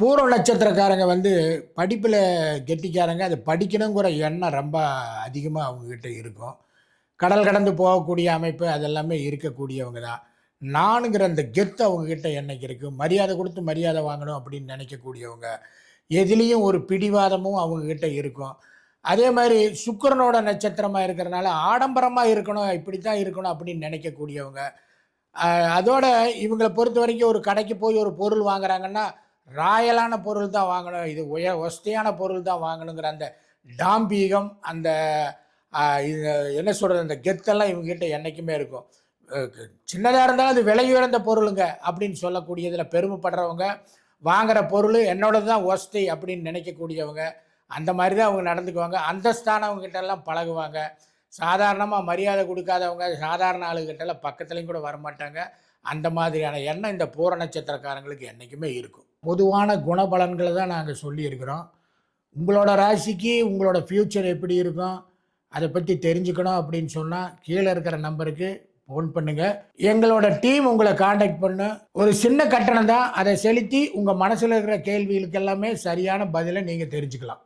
பூர்வ நட்சத்திரக்காரங்க வந்து படிப்பில் கெட்டிக்காரங்க அது படிக்கணுங்கிற எண்ணம் ரொம்ப அதிகமாக அவங்கக்கிட்ட இருக்கும். கடல் கடந்து போகக்கூடிய அமைப்பு அதெல்லாமே இருக்கக்கூடியவங்க தான். நானுங்கிற அந்த கெத்து அவங்கக்கிட்ட என்னைக்கு இருக்குது மரியாதை கொடுத்து மரியாதை வாங்கணும் அப்படின்னு நினைக்கக்கூடியவங்க. எதுலேயும் ஒரு பிடிவாதமும் அவங்கக்கிட்ட இருக்கும். அதே மாதிரி சுக்கரனோட நட்சத்திரமாக இருக்கிறனால ஆடம்பரமாக இருக்கணும் இப்படி தான் இருக்கணும் அப்படின்னு நினைக்கக்கூடியவங்க. அதோட இவங்களை பொறுத்த வரைக்கும் ஒரு கடைக்கு போய் ஒரு பொருள் வாங்குறாங்கன்னா ராயலான பொருள் தான் வாங்கணும். இது உய ஒஸ்தியான பொருள் தான் வாங்கணுங்கிற அந்த டாம்பீகம் அந்த இது என்ன சொல்கிறது அந்த கெத்தெல்லாம் இவங்ககிட்ட என்றைக்குமே இருக்கும். சின்னதாக இருந்தாலும் அது விலை உயர்ந்த பொருளுங்க அப்படின்னு சொல்லக்கூடியதில் பெருமைப்படுறவங்க வாங்குகிற பொருள் என்னோடது தான் ஒஸ்தி அப்படின்னு நினைக்கக்கூடியவங்க அந்த மாதிரி தான் அவங்க நடந்துக்குவாங்க. அந்தஸ்தானவங்க எல்லாம் பழகுவாங்க. சாதாரணமாக மரியாதை கொடுக்காதவங்க சாதாரண ஆளுகிட்டலாம் பக்கத்துலேயும் கூட வரமாட்டாங்க. அந்த மாதிரியான எண்ணம் இந்த பூர நட்சத்திரக்காரங்களுக்கு என்றைக்குமே இருக்கும். பொதுவான குணபலன்களை தான் நாங்கள் சொல்லியிருக்கிறோம். உங்களோட ராசிக்கு உங்களோட ஃப்யூச்சர் எப்படி இருக்கும் அதை பற்றி தெரிஞ்சுக்கணும் அப்படின்னு சொன்னால் கீழே இருக்கிற நம்பருக்கு ஃபோன் பண்ணுங்கள் எங்களோட டீம் உங்களை காண்டாக்ட் பண்ணு. ஒரு சின்ன கட்டணம் தான் அதை செலுத்தி உங்கள் மனசில் இருக்கிற கேள்விகளுக்கு எல்லாமே சரியான பதிலை நீங்கள் தெரிஞ்சுக்கலாம்.